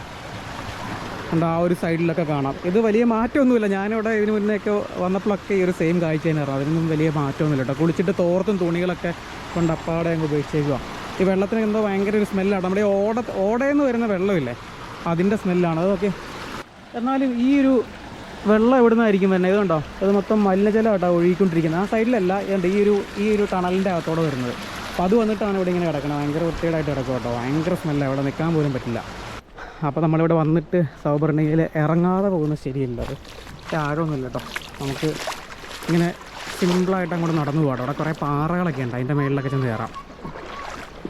കണ്ടോ? ആ ഒരു സൈഡിലൊക്കെ കാണാം. ഇത് വലിയ മാറ്റമൊന്നുമില്ല. ഞാനിവിടെ ഇതിന് മുന്നേയൊക്കെ വന്നപ്പോഴൊക്കെ ഈ ഒരു സെയിം കാഴ്ച തന്നെയായിരുന്നു അതിനൊന്നും വലിയ മാറ്റമൊന്നുമില്ല കേട്ടോ കുളിച്ചിട്ട് തോർത്തും തുണികളൊക്കെ കൊണ്ട് അപ്പാടെ അങ്ങ് ഉപയോഗിച്ചേക്കുക ഈ വെള്ളത്തിന് എന്തോ ഭയങ്കര ഒരു സ്മെല്ലാണ് നമ്മുടെ ഓട ഓടയിൽ നിന്ന് വരുന്ന വെള്ളമില്ലേ? അതിന്റെ സ്മെല്ലാണ് അതൊക്കെ എന്നാലും ഈ ഒരു വെള്ളം എവിടെ നിന്നായിരിക്കും വരുന്നത്? ഇത് കണ്ടോ അത് മൊത്തം മലിനജലം കേട്ടോ ഒഴുകിക്കൊണ്ടിരിക്കുന്നത്. ആ സൈഡിലല്ല ഏതാണ്ട് ഈ ഒരു ഈ ഒരു ടണലിന്റെ അകത്തോടെ വരുന്നത്. അപ്പോൾ അത് വന്നിട്ടാണ് ഇവിടെ ഇങ്ങനെ കിടക്കുന്നത് ഭയങ്കര വൃത്തികേടായിട്ട് കിടക്കും കേട്ടോ. ഭയങ്കര സ്മെല്ലാണ് ഇവിടെ നിൽക്കാൻ പോലും പറ്റില്ല. അപ്പോൾ നമ്മളിവിടെ വന്നിട്ട് സൗപർണികയിൽ ഇറങ്ങാതെ പോകുന്നത് ശരിയല്ല. അത് ആഴമൊന്നുമില്ല കേട്ടോ. നമുക്ക് ഇങ്ങനെ സിമ്പിളായിട്ട് അങ്ങോട്ട് നടന്നു പോകാം അവിടെ കുറേ പാറകളൊക്കെ ഉണ്ട്. അതിന്റെ മേളിലൊക്കെ ചെന്ന് കയറാം.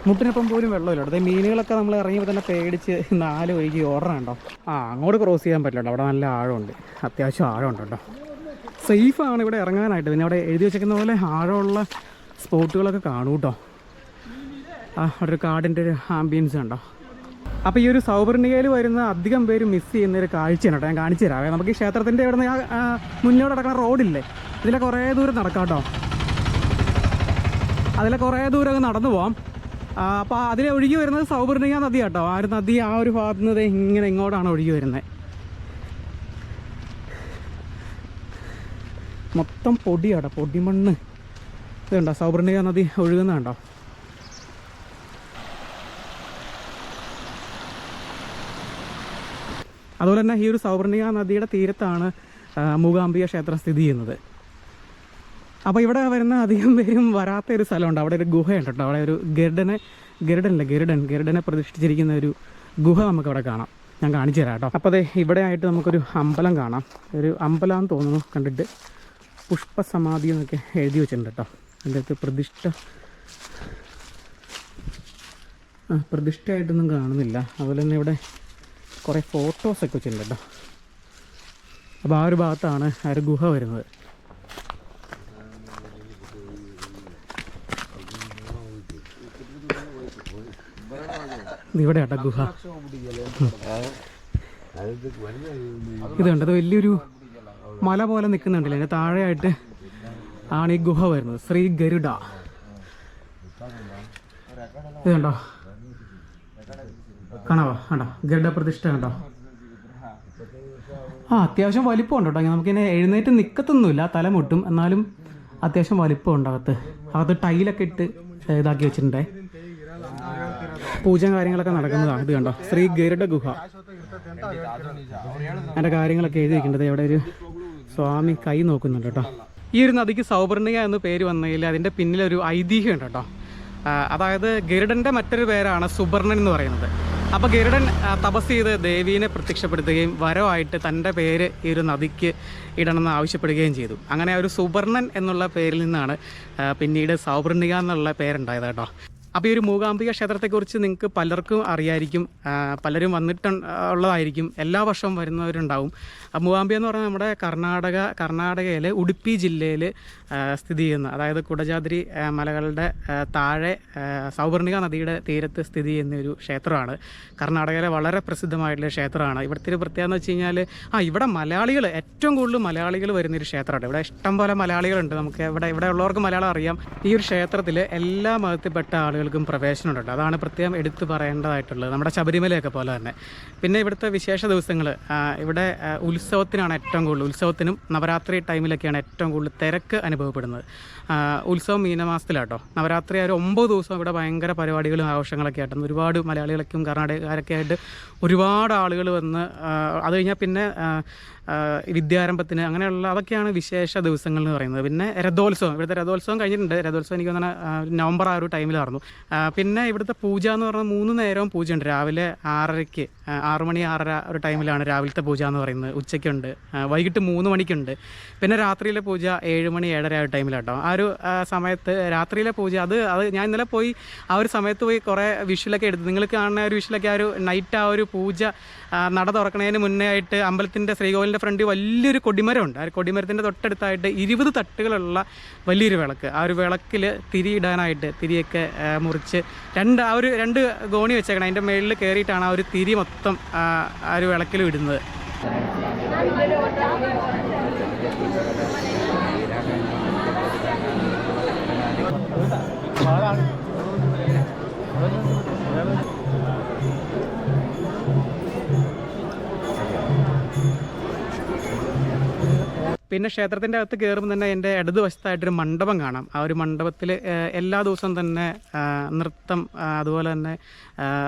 മുട്ടിനൊപ്പം പോലും വെള്ളമില്ല അവിടെ മീനുകളൊക്കെ നമ്മൾ ഇറങ്ങിയപ്പോൾ തന്നെ പേടിച്ച് നാല് ഒഴുകി ഓടണുണ്ടോ? ആ അങ്ങോട്ട് ക്രോസ് ചെയ്യാൻ പറ്റില്ല അവിടെ നല്ല ആഴമുണ്ട്. അത്യാവശ്യം ആഴമുണ്ട് കേട്ടോ സേഫാണ് ഇവിടെ ഇറങ്ങാനായിട്ട്. പിന്നെ അവിടെ എഴുതി വെച്ചേക്കുന്ന പോലെ ആഴമുള്ള സ്പോട്ടുകളൊക്കെ കാണും കേട്ടോ. ആ ഒരു കാടിന്റെ ഒരു ആംബിയൻസ് കണ്ടോ അപ്പോൾ ഈ ഒരു സൗപർണികയിൽ വരുന്ന അധികം പേര് മിസ് ചെയ്യുന്ന ഒരു കാഴ്ചയാണ് കേട്ടോ. ഞാൻ കാണിച്ചു തരാം. നമുക്ക് ഈ ക്ഷേത്രത്തിന്റെ ഇവിടെ നിന്ന് മുന്നോട്ട് നടക്കുന്ന റോഡില്ലേ ഇതിലെ കുറേ ദൂരം നടക്കാം കേട്ടോ. അതിലെ കുറേ ദൂരം നടന്നു പോവാം. അപ്പോൾ അതിലെ ഒഴുകി വരുന്നത് സൗപർണിക നദി കേട്ടോ ആ ഒരു നദി ആ ഒരു ഭാഗത്ത് നിന്ന് ഇങ്ങനെ ഇങ്ങോട്ടാണ് ഒഴുകി വരുന്നത് മൊത്തം പൊടിയാട്ടോ പൊടിമണ്ണ്. ഇതുണ്ടോ സൗപർണിക നദി ഒഴുകുന്നുണ്ടോ അതുപോലെ തന്നെ ഈ ഒരു സൗപർണിക നദിയുടെ തീരത്താണ് മൂകാംബിക ക്ഷേത്രം സ്ഥിതി ചെയ്യുന്നത്. അപ്പോൾ ഇവിടെ വരുന്ന അധികം പേരും വരാത്ത ഒരു സ്ഥലമുണ്ട്. അവിടെ ഒരു ഗുഹയുണ്ട് കേട്ടോ. അവിടെ ഒരു ഗരുഡനെ ഗരുഡനല്ല ഗരുഡൻ ഗരുഡനെ പ്രതിഷ്ഠിച്ചിരിക്കുന്ന ഒരു ഗുഹ നമുക്ക് അവിടെ കാണാം. ഞാൻ കാണിച്ചു തരാം കേട്ടോ. അപ്പോൾ അതെ ഇവിടെ ആയിട്ട് നമുക്കൊരു അമ്പലം കാണാം. ഒരു അമ്പലം എന്ന് തോന്നുന്നു കണ്ടിട്ട് പുഷ്പസമാധി എന്നൊക്കെ എഴുതി വെച്ചിട്ടുണ്ട് കേട്ടോ. അതിന്റെ അടുത്ത് പ്രതിഷ്ഠ ആ പ്രതിഷ്ഠയായിട്ടൊന്നും കാണുന്നില്ല. അതുപോലെ തന്നെ ഇവിടെ കുറേ ഫോട്ടോസൊക്കെ വെച്ചിട്ടുണ്ട് കേട്ടോ. അപ്പോൾ ആ ഒരു ഭാഗത്താണ് ആ ഒരു ഗുഹ വരുന്നത്. ഇവിടെ കേട്ടോ ഗുഹ. ഇത് കണ്ടത് വലിയൊരു മല പോലെ നിൽക്കുന്നുണ്ടല്ലോ? അതിന്റെ താഴെയായിട്ട് ആണ് ഈ ഗുഹ വരുന്നത്. ശ്രീ ഗരുഡ. ഇത് കണ്ടോ കാണാവോ? കണ്ടോ? ഗരുഡ പ്രതിഷ്ഠ കണ്ടോ? ആ അത്യാവശ്യം വലിപ്പമുണ്ട് കേട്ടോ. നമുക്കിങ്ങനെ എഴുന്നേറ്റ് നിൽക്കത്തൊന്നുമില്ല തല മുട്ടും. എന്നാലും അത്യാവശ്യം വലിപ്പം അകത്ത്. അകത്ത് ടൈലൊക്കെ ഇട്ട് ഇതാക്കി വെച്ചിട്ടുണ്ടേ. പൂജ കാര്യങ്ങളൊക്കെ നടക്കുന്നതാണ്. ഇത് കണ്ടോ? ശ്രീ ഗരുഡ ഗുഹ. അതിന്റെ കാര്യങ്ങളൊക്കെ എഴുതിയിരിക്കേണ്ടത് ഇവിടെ ഒരു സ്വാമി കൈ നോക്കുന്നുണ്ട് കേട്ടോ. ഈ ഒരു നദിക്ക് സൗപർണിക എന്ന് പേര് വന്നതിൽ അതിന്റെ പിന്നിലൊരു ഐതിഹ്യം ഉണ്ട് കേട്ടോ അതായത് ഗരുഡന്റെ മറ്റൊരു പേരാണ് സുബർണൻ എന്ന് പറയുന്നത്. അപ്പോൾ ഗരുഡൻ തപസ് ചെയ്ത് ദേവീനെ പ്രത്യക്ഷപ്പെടുത്തുകയും വരവായിട്ട് തന്റെ പേര് ഈ ഒരു നദിക്ക് ഇടണമെന്ന് ആവശ്യപ്പെടുകയും ചെയ്തു. അങ്ങനെ ഒരു സുബർണൻ എന്നുള്ള പേരിൽ നിന്നാണ് പിന്നീട് സൗപർണിക എന്നുള്ള പേരുണ്ടായത് കേട്ടോ. അപ്പോൾ ഈ ഒരു മൂകാംബിക ക്ഷേത്രത്തെക്കുറിച്ച് നിങ്ങൾക്ക് പലർക്കും അറിയായിരിക്കും. പലരും വന്നിട്ട് ഉള്ളതായിരിക്കും. എല്ലാ വർഷവും വരുന്നവരുണ്ടാവും. മൂകാംബിക എന്ന് പറഞ്ഞാൽ നമ്മുടെ കർണാടക കർണാടകയിലെ ഉടുപ്പി ജില്ലയിൽ സ്ഥിതി ചെയ്യുന്ന അതായത് കുടജാദ്രി മലകളുടെ താഴെ സൗവർണിക നദിയുടെ തീരത്ത് സ്ഥിതി ചെയ്യുന്ന ഒരു ക്ഷേത്രമാണ്. കർണാടകയിലെ വളരെ പ്രസിദ്ധമായിട്ടുള്ള ക്ഷേത്രമാണ്. ഇവിടുത്തെ ഒരു പ്രത്യേകത എന്ന് വെച്ച് കഴിഞ്ഞാൽ ആ ഇവിടെ മലയാളികൾ ഏറ്റവും കൂടുതൽ മലയാളികൾ വരുന്നൊരു ക്ഷേത്രമാണ്. ഇവിടെ ഇഷ്ടം പോലെ മലയാളികളുണ്ട്. നമുക്ക് ഇവിടെ ഇവിടെ ഉള്ളവർക്ക് മലയാളം അറിയാം. ഈ ഒരു ക്ഷേത്രത്തിൽ എല്ലാ മതത്തിൽപ്പെട്ട ആളുകൾക്കും പ്രവേശനമുണ്ട്. അതാണ് പ്രത്യേകം എടുത്തു പറയേണ്ടതായിട്ടുള്ളത്. നമ്മുടെ ശബരിമലയൊക്കെ പോലെ തന്നെ. പിന്നെ ഇവിടുത്തെ വിശേഷ ദിവസങ്ങൾ ഇവിടെ ഉത്സവത്തിനാണ് ഏറ്റവും കൂടുതൽ ഉത്സവത്തിനും നവരാത്രി ടൈമിലൊക്കെയാണ് ഏറ്റവും കൂടുതൽ തിരക്ക് അനുഭവപ്പെടുന്നത്. ഉത്സവം മീനമാസത്തിലാട്ടോ. നവരാത്രി ആ ഒരു ഒമ്പത് ദിവസം ഇവിടെ ഭയങ്കര പരിപാടികളും ആഘോഷങ്ങളൊക്കെ ആയിട്ട് ഒരുപാട് മലയാളികളൊക്കെയും കർണാടകക്കാരൊക്കെ ആയിട്ട് ഒരുപാട് ആളുകൾ വന്ന് അത് കഴിഞ്ഞാൽ പിന്നെ വിദ്യാരംഭത്തിന് അങ്ങനെയുള്ള അതൊക്കെയാണ് വിശേഷ ദിവസങ്ങൾ എന്ന് പറയുന്നത്. പിന്നെ രഥോത്സവം ഇവിടുത്തെ രഥോത്സവം കഴിഞ്ഞിട്ടുണ്ട്. രഥോത്സവം എനിക്ക് തന്നെ നവംബർ ആ ഒരു ടൈമിലായിരുന്നു പിന്നെ ഇവിടുത്തെ പൂജ എന്ന് പറഞ്ഞാൽ മൂന്ന് നേരവും പൂജയുണ്ട്. രാവിലെ ആറരയ്ക്ക് ആറ് മണി ആറര ഒരു ടൈമിലാണ് രാവിലത്തെ പൂജ എന്ന് പറയുന്നത്. ഉച്ചയ്ക്കുണ്ട് വൈകിട്ട് മൂന്ന് മണിക്കുണ്ട്. പിന്നെ രാത്രിയിലെ പൂജ ഏഴ് മണി ഏഴര ആ ടൈമിലാട്ടോ ആ ഒരു സമയത്ത് രാത്രിയിലെ പൂജ അത് അത് ഞാൻ ഇന്നലെ പോയി ആ ഒരു സമയത്ത് പോയി കുറേ വിഷ്വലൊക്കെ എടുത്തു. നിങ്ങൾ കാണുന്ന ഒരു വിഷ്വലൊക്കെ ആ ഒരു നൈറ്റ് ആ ഒരു പൂജ നട തുറക്കണതിന് മുന്നേ ആയിട്ട് അമ്പലത്തിന്റെ ശ്രീകോവിലിന്റെ ഫ്രണ്ടിൽ വലിയൊരു കൊടിമരമുണ്ട്. ആ കൊടിമരത്തിന്റെ തൊട്ടടുത്തായിട്ട് ഇരുപത് തട്ടുകളുള്ള വലിയൊരു വിളക്ക്. ആ ഒരു വിളക്കിൽ തിരി ഇടാനായിട്ട് തിരിയൊക്കെ മുറിച്ച് രണ്ട് ആ ഒരു രണ്ട് ഗോണി വെച്ചേക്കണം. അതിന്റെ മേളിൽ കയറിയിട്ടാണ് ആ ഒരു തിരി മൊത്തം ആ, ആ ഒരു വിളക്കിൽ ഇടുന്നത്. പിന്നെ ക്ഷേത്രത്തിന്റെ അകത്ത് കയറുമ്പോൾ തന്നെ എന്റെ ഇടത് വശത്തായിട്ടൊരു മണ്ഡപം കാണാം. ആ ഒരു മണ്ഡപത്തിൽ എല്ലാ ദിവസവും തന്നെ നൃത്തം അതുപോലെ തന്നെ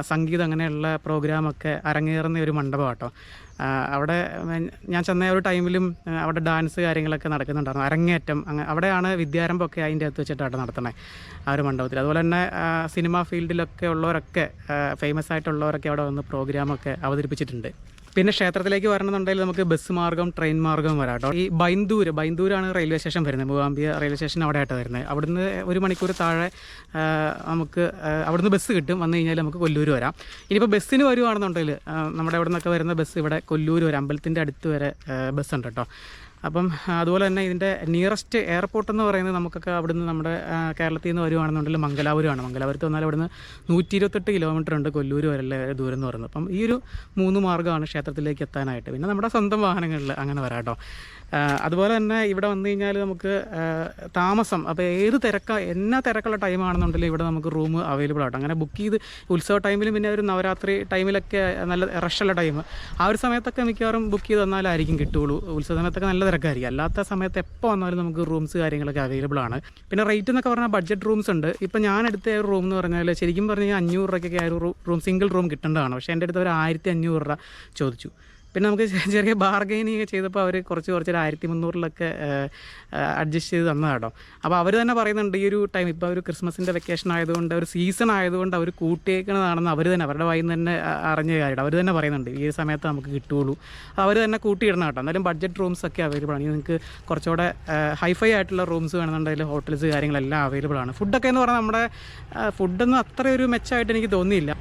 സംഗീതം അങ്ങനെയുള്ള പ്രോഗ്രാമൊക്കെ അരങ്ങേറുന്ന ഒരു മണ്ഡപം കേട്ടോ അവിടെ ഞാൻ- ചെന്ന ഒരു ടൈമിലും അവിടെ ഡാൻസ് കാര്യങ്ങളൊക്കെ നടക്കുന്നുണ്ടായിരുന്നു. അരങ്ങേറ്റം അങ്ങ് അവിടെയാണ് വിദ്യാരംഭമൊക്കെ അതിന്റെ അകത്ത് വെച്ചിട്ടാണ് നടത്തുന്നത് ആ ഒരു മണ്ഡപത്തിൽ. അതുപോലെ തന്നെ സിനിമാ ഫീൽഡിലൊക്കെ ഉള്ളവരൊക്കെ ഫേമസ് ആയിട്ടുള്ളവരൊക്കെ അവിടെ വന്ന് പ്രോഗ്രാമൊക്കെ അവതരിപ്പിച്ചിട്ടുണ്ട്. പിന്നെ ക്ഷേത്രത്തിലേക്ക് വരണമെന്നുണ്ടെങ്കിൽ നമുക്ക് ബസ് മാർഗം ട്രെയിൻ മാർഗം വരാം കേട്ടോ. ഈ ബൈന്ദൂർ ബൈന്ദൂരാണ് റെയിൽവേ സ്റ്റേഷൻ വരുന്നത്. മൂവാമ്പിയ റെയിൽവേ സ്റ്റേഷൻ അവിടെ ആയിട്ട് വരുന്നത്. അവിടുന്ന് ഒരു മണിക്കൂർ താഴെ നമുക്ക് അവിടുന്ന് ബസ് കിട്ടും. വന്നു കഴിഞ്ഞാൽ നമുക്ക് കൊല്ലൂർ വരാം. ഇനിയിപ്പോൾ ബസ്സിന് വരുവാണെന്നുണ്ടെങ്കിൽ നമ്മുടെ അവിടെ നിന്നൊക്കെ വരുന്ന ബസ് ഇവിടെ കൊല്ലൂർ വരെ അമ്പലത്തിന്റെ അടുത്ത് വരെ ബസ് ഉണ്ട് കേട്ടോ. അപ്പം അതുപോലെ തന്നെ ഇതിന്റെ നിയറസ്റ്റ് എയർപോർട്ട് എന്ന് പറയുന്നത് നമുക്കൊക്കെ അവിടുന്ന് നമ്മുടെ കേരളത്തിൽ നിന്ന് വരുവാണെന്നുണ്ടെങ്കിൽ മംഗലാപുരമാണ്. മംഗലാപുരത്ത് വന്നാൽ അവിടുന്ന് നൂറ്റി ഇരുപത്തെട്ട് കിലോമീറ്റർ ഉണ്ട് കൊല്ലൂർ വരെ ദൂരം എന്ന് പറയുന്നത്. അപ്പം ഈ ഒരു മൂന്ന് മാർഗമാണ് ക്ഷേത്രത്തിലേക്ക് എത്താനായിട്ട്. പിന്നെ നമ്മുടെ സ്വന്തം വാഹനങ്ങളിൽ അങ്ങനെ വരാം കേട്ടോ. അതുപോലെ തന്നെ ഇവിടെ വന്നു കഴിഞ്ഞാൽ നമുക്ക് താമസം അപ്പോൾ ഏത് തിരക്ക എന്നാ തിരക്കുള്ള ടൈമാണെന്നുണ്ടെങ്കിലും ഇവിടെ നമുക്ക് റൂം അവൈലബിൾ ആട്ടോ അങ്ങനെ ബുക്ക് ചെയ്ത് ഉത്സവ ടൈമിലും പിന്നെ ഒരു നവരാത്രി ടൈമിലൊക്കെ നല്ല റഷുള്ള ടൈം ആ ഒരു സമയത്തൊക്കെ മിക്കവാറും ബുക്ക് ചെയ്ത് വന്നാലായിരിക്കും കിട്ടുള്ളൂ ഉത്സവ സമയത്തൊക്കെ നല്ല തിരക്കായിരിക്കും. അല്ലാത്ത സമയത്ത് എപ്പോൾ വന്നാലും നമുക്ക് റൂംസ് കാര്യങ്ങളൊക്കെ അവൈലബിൾ ആണ്. പിന്നെ റേറ്റ് എന്നൊക്കെ പറഞ്ഞാൽ ബഡ്ജറ്റ് റൂംസ് ഉണ്ട്. ഇപ്പോൾ ഞാൻ എടുത്ത ഒരു റൂം എന്ന് പറഞ്ഞാൽ ശരിക്കും പറഞ്ഞാൽ അഞ്ഞൂറ് രൂപയ്ക്കൊക്കെ ആ ഒരു റൂം സിംഗിൾ റൂം കിട്ടേണ്ടതാണ്. പക്ഷേ എന്റെ അടുത്ത് ഒരു ആയിരത്തി അഞ്ഞൂറ് രൂപ ചോദിച്ചു. പിന്നെ നമുക്ക് ചെറിയ ബാർഗൈനിങ് ചെയ്തപ്പോൾ അവർ കുറച്ച് കുറച്ച് ഒരു ആയിരത്തി മുന്നൂറിലൊക്കെ അഡ്ജസ്റ്റ് ചെയ്ത് തന്നതാണ് കേട്ടോ അപ്പോൾ അവർ തന്നെ പറയുന്നുണ്ട് ഈ ഒരു ടൈം ഇപ്പോൾ ഒരു ക്രിസ്മസിന്റെ വെക്കേഷൻ ആയതുകൊണ്ട് ഒരു സീസൺ ആയതുകൊണ്ട് അവർ കൂട്ടിയേക്കുന്നതാണെന്ന് അവർ തന്നെ അവരുടെ വായിൽ നിന്ന് തന്നെ അറിഞ്ഞ കാര്യം അവർ തന്നെ പറയുന്നുണ്ട്. ഈ സമയത്ത് നമുക്ക് കിട്ടുകയുള്ളൂ അവർ തന്നെ കൂട്ടിയിടണം കേട്ടോ എന്നാലും ബഡ്ജറ്റ് റൂംസ് ഒക്കെ അവൈലബിൾ ആണ്. നിങ്ങൾക്ക് കുറച്ചുകൂടെ ഹൈഫൈ ആയിട്ടുള്ള റൂംസ് വേണമെന്നുണ്ടെങ്കിൽ ഹോട്ടൽസ് കാര്യങ്ങളെല്ലാം അവൈലബിൾ ആണ്. ഫുഡൊക്കെ എന്ന് പറഞ്ഞാൽ നമ്മുടെ ഫുഡൊന്നും അത്ര ഒരു മെച്ചമായിട്ട് എനിക്ക് തോന്നിയില്ല.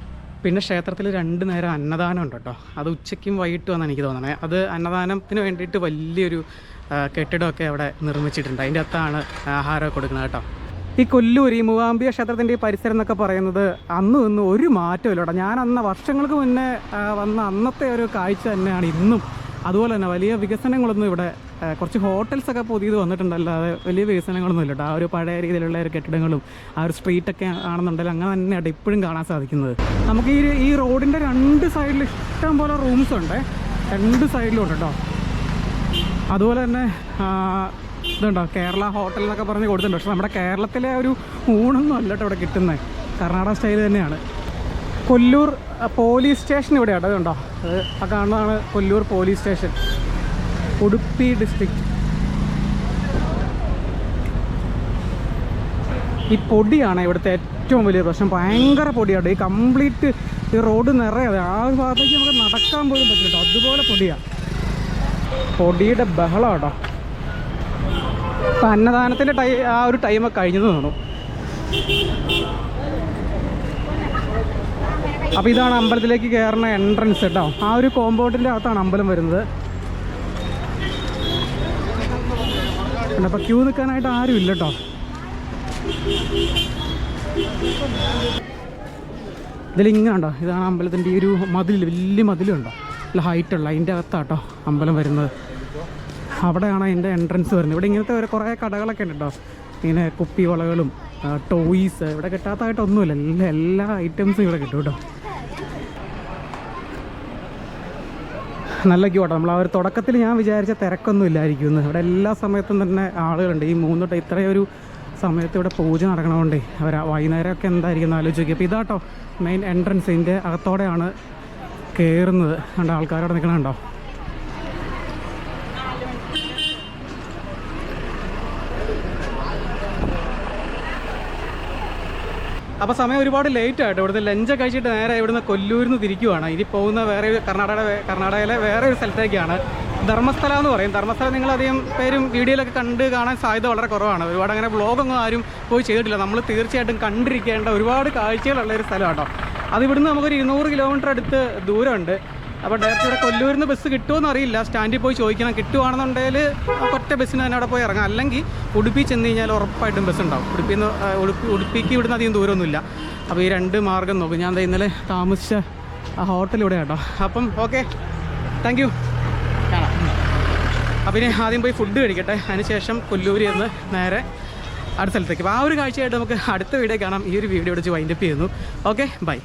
പിന്നെ ക്ഷേത്രത്തിൽ രണ്ട് നേരം അന്നദാനം ഉണ്ട് കേട്ടോ. അത് ഉച്ചയ്ക്കും വൈകിട്ടും എന്നാണ് എനിക്ക് തോന്നണേ. അത് അന്നദാനത്തിന് വേണ്ടിയിട്ട് വലിയൊരു കെട്ടിടമൊക്കെ അവിടെ നിർമ്മിച്ചിട്ടുണ്ട്. അതിന്റെ അകത്താണ് ആഹാരമൊക്കെ കൊടുക്കുന്നത് കേട്ടോ. ഈ കൊല്ലൂർ ഈ മൂവാമ്പിയ ക്ഷേത്രത്തിന്റെ ഈ പരിസരം എന്നൊക്കെ പറയുന്നത് അന്നും ഇന്നും ഒരു മാറ്റമില്ല ഞാൻ അന്ന് വർഷങ്ങൾക്ക് മുന്നേ വന്ന അന്നത്തെ ഒരു കാഴ്ച തന്നെയാണ് ഇന്നും. അതുപോലെ തന്നെ വലിയ വികസനങ്ങളൊന്നും ഇവിടെ കുറച്ച് ഹോട്ടൽസ് ഒക്കെ പുതിയത് വന്നിട്ടുണ്ടല്ലാതെ വലിയ വികസനങ്ങളൊന്നും ഇല്ല ആ ഒരു പഴയ രീതിയിലുള്ള ഒരു കെട്ടിടങ്ങളും ആ ഒരു സ്ട്രീറ്റൊക്കെ ആണെന്നുണ്ടെങ്കിൽ അങ്ങനെ തന്നെയാണ് ഇപ്പോഴും കാണാൻ സാധിക്കുന്നത്. നമുക്ക് ഈ ഈ റോഡിന്റെ രണ്ട് സൈഡിൽ ഇഷ്ടം പോലെ റൂംസ് ഉണ്ട്. രണ്ട് സൈഡിലും ഉണ്ട് കേട്ടോ. അതുപോലെ തന്നെ ഇതുണ്ടോ? കേരള ഹോട്ടൽ എന്നൊക്കെ പറഞ്ഞ് കൊടുത്തിട്ടുണ്ട്. പക്ഷെ നമ്മുടെ കേരളത്തിലെ ഒരു ഊണൊന്നും അല്ല കേട്ടോ ഇവിടെ കിട്ടുന്നത് കർണാടക സ്റ്റൈൽ തന്നെയാണ്. കൊല്ലൂർ പോലീസ് സ്റ്റേഷൻ ഇവിടെയാണ് അതുണ്ടോ അത് ആ കാണുന്നതാണ് Kollur police station Udupi district ഈ പൊടിയാണ് ഇവിടുത്തെ ഏറ്റവും വലിയ പ്രശ്നം. ഭയങ്കര പൊടിയാണ്. ഈ കംപ്ലീറ്റ് ഈ റോഡ് നിറയെ ആ ഒരു ഭാഗത്തേക്ക് നമുക്ക് നടക്കാൻ പോലും പറ്റില്ല അതുപോലെ പൊടിയാണ് പൊടിയുടെ ബഹളം ഇപ്പം അന്നദാനത്തിന്റെ ടൈ ആ ഒരു ടൈമൊക്കെ കഴിഞ്ഞത് തോന്നും അപ്പോൾ ഇതാണ് അമ്പലത്തിലേക്ക് കയറുന്ന എൻട്രൻസ് കേട്ടോ ആ ഒരു കോമ്പൗണ്ടിന്റെ അകത്താണ് അമ്പലം വരുന്നത്. അപ്പോൾ ക്യൂ നിൽക്കാനായിട്ട് ആരും ഇല്ല കേട്ടോ ഇതിലിങ്ങനെ ഉണ്ടോ? ഇതാണ് അമ്പലത്തിന്റെ ഈ ഒരു മതിൽ വലിയ മതിലുണ്ടോ നല്ല ഹൈറ്റുള്ള അതിന്റെ അകത്താട്ടോ അമ്പലം വരുന്നത്. അവിടെയാണ് അതിന്റെ എൻട്രൻസ് വരുന്നത്. ഇവിടെ ഇങ്ങനത്തെ ഒരു കുറേ കടകളൊക്കെ ഉണ്ട് കേട്ടോ ഇങ്ങനെ കുപ്പി വളകളും ടോയ്സ് ഇവിടെ കിട്ടാത്തതായിട്ടൊന്നുമില്ല. എല്ലാ എല്ലാ ഐറ്റംസും ഇവിടെ കിട്ടും കേട്ടോ നല്ല ക്യൂ കേട്ടോ നമ്മൾ ആ ഒരു തുടക്കത്തിൽ ഞാൻ വിചാരിച്ച തിരക്കൊന്നും ഇല്ലായിരിക്കും ഇന്ന് ഇവിടെ എല്ലാ സമയത്തും തന്നെ ആളുകളുണ്ട്. ഈ മൂന്ന് തൊട്ട് ഇത്രയും ഒരു സമയത്ത് ഇവിടെ പൂജ നടക്കണമുണ്ട് അവർ വൈകുന്നേരമൊക്കെ എന്തായിരിക്കും എന്ന് ആലോചിച്ച് നോക്കി അപ്പോൾ ഇതാട്ടോ മെയിൻ എൻട്രൻസ് ഇതിന്റെ അകത്തോടെയാണ് കയറുന്നത് കണ്ടോ ആൾക്കാരവിടെ നിൽക്കണുണ്ടോ അപ്പോൾ സമയം ഒരുപാട് ലേറ്റ് ആയിട്ട് ഇവിടുന്ന് ലഞ്ച് കഴിച്ചിട്ട് നേരെ ഇവിടുന്ന് കൊല്ലൂരിൽ നിന്ന് തിരിക്കുവാണ്. ഇനി പോകുന്ന വേറെ കർണാടക കർണാടകയിലെ വേറെ ഒരു സ്ഥലത്തേക്കാണ്. ധർമ്മസ്ഥല എന്ന് പറയും. ധർമ്മസ്ഥല നിങ്ങൾ അധികം പേരും വീഡിയോയിലൊക്കെ കണ്ട് കാണാൻ സാധ്യത വളരെ കുറവാണ്. ഒരുപാട് അങ്ങനെ ബ്ലോഗൊന്നും ആരും പോയി ചെയ്തിട്ടില്ല. നമ്മൾ തീർച്ചയായിട്ടും കണ്ടിരിക്കേണ്ട ഒരുപാട് കാഴ്ചകളുള്ള ഒരു സ്ഥലമാണ് കേട്ടോ അത് ഇവിടുന്ന് നമുക്കൊരു ഇരുന്നൂറ് കിലോമീറ്റർ അടുത്ത് ദൂരമുണ്ട്. അപ്പോൾ ഡയറക്റ്റ് ഇവിടെ കൊല്ലൂരിൽ നിന്ന് ബസ് കിട്ടുമോ അറിയില്ല. സ്റ്റാൻഡിൽ പോയി ചോദിക്കണം കിട്ടുവാണെന്നുണ്ടെങ്കിൽ ഒറ്റ ബസ്സിന് തന്നെ അവിടെ പോയി ഇറങ്ങാം. അല്ലെങ്കിൽ ഉടുപ്പി ചെന്ന് കഴിഞ്ഞാൽ ഉറപ്പായിട്ടും ബസ് ഉണ്ടാവും. ഉടുപ്പിയിൽ നിന്ന് ഉടുപ്പി ഉടുപ്പിക്ക് ഇവിടുന്ന് അധികം ദൂരമൊന്നുമില്ല. അപ്പോൾ ഈ രണ്ട് മാർഗം നോക്കും. ഞാൻ ഇന്നലെ താമസിച്ച ആ ഹോട്ടൽ ഇവിടെ കേട്ടോ. അപ്പം ഓക്കെ താങ്ക് യു കാണാം. അപ്പം ഇനി ആദ്യം പോയി ഫുഡ് കഴിക്കട്ടെ. അതിനുശേഷം കൊല്ലൂരിൽ നിന്ന് നേരെ അടുത്ത സ്ഥലത്തേക്ക്. അപ്പോൾ ആ ഒരു കാഴ്ചയായിട്ട് നമുക്ക് അടുത്ത വീഡിയോ കാണാം. ഈ ഒരു വീഡിയോ എടുത്ത് വൈൻഡപ്പ് ചെയ്യുന്നു. Okay bye